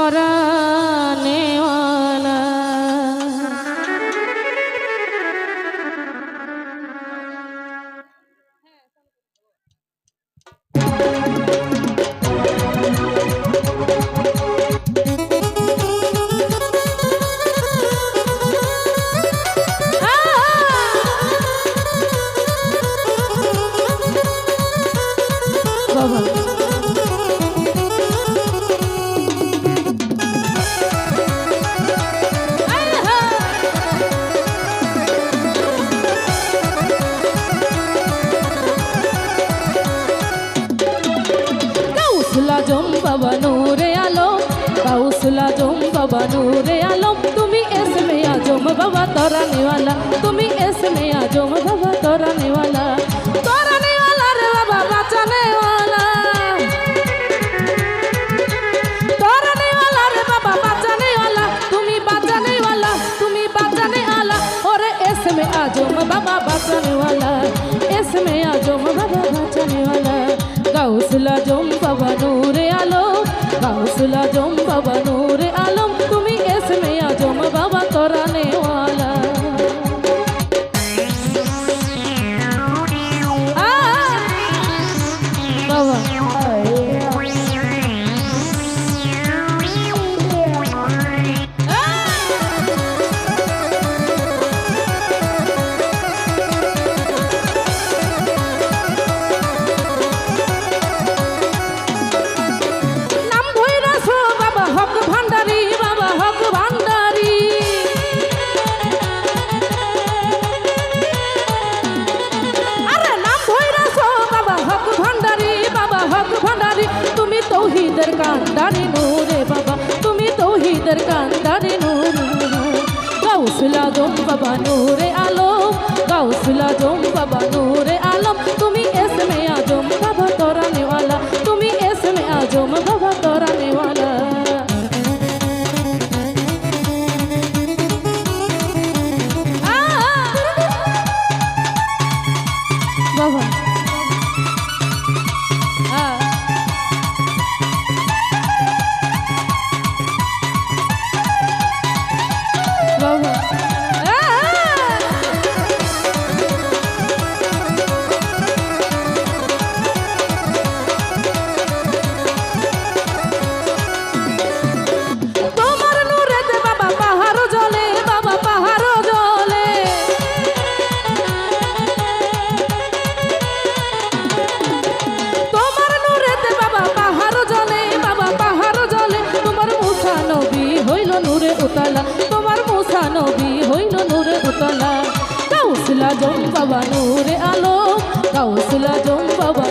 করণে আজম বাবা নূরে আলম গাউসুল আজম বাবা নূরে আলম। তুমি এসমে আজম বাবা তোরা নেওয়ালা তুমি এসমে আজম বাবা তোরা নেওয়ালা তোরা নেওয়ালা রে বাবা বাঁচা নেওয়ালা তোরা নেওয়ালা রে বাবা বাঁচা নেওয়ালা তুমি বাঁচা নেওয়ালা তুমি বাঁচা এসমে আজম বাবা বাঁচা গাউসুল আজম বাবা নূরে আলম, গাউসুল আজম বাবা নূরে আলম। তুমি এসমে আজম, বাবা তোরা তৌহিদের কান্দারে নূর গাউসুলা জম বাবা নূরে আলম গাউসুলা জম বাবা নূরে আলম তুমি এসমে আজম বাবা তোরা নেওয়ালা তুমি এসমে আজম নূরে উতলা। তোমার মুসা নবী হইল নূরে উতলা। কাউসলা জম বাবা নূরে আলো, কাউসলা জম বাবা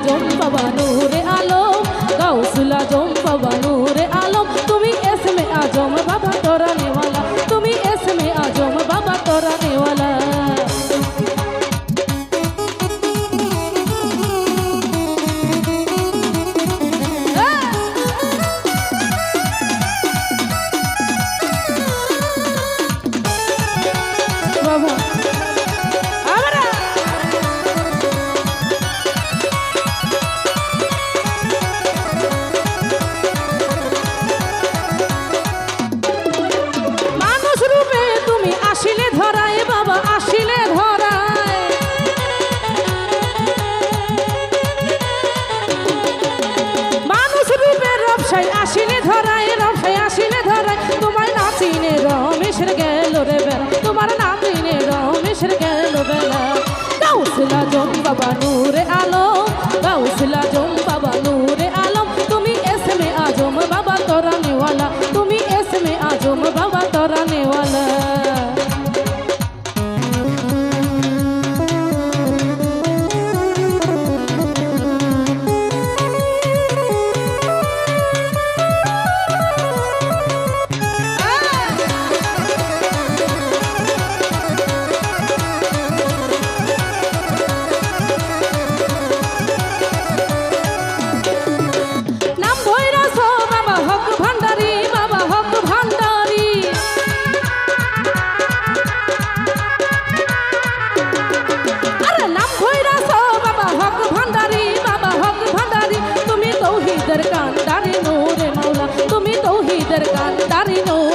গাউসুলা জম রাজন বাবা নূরে আলো। তারি নৌ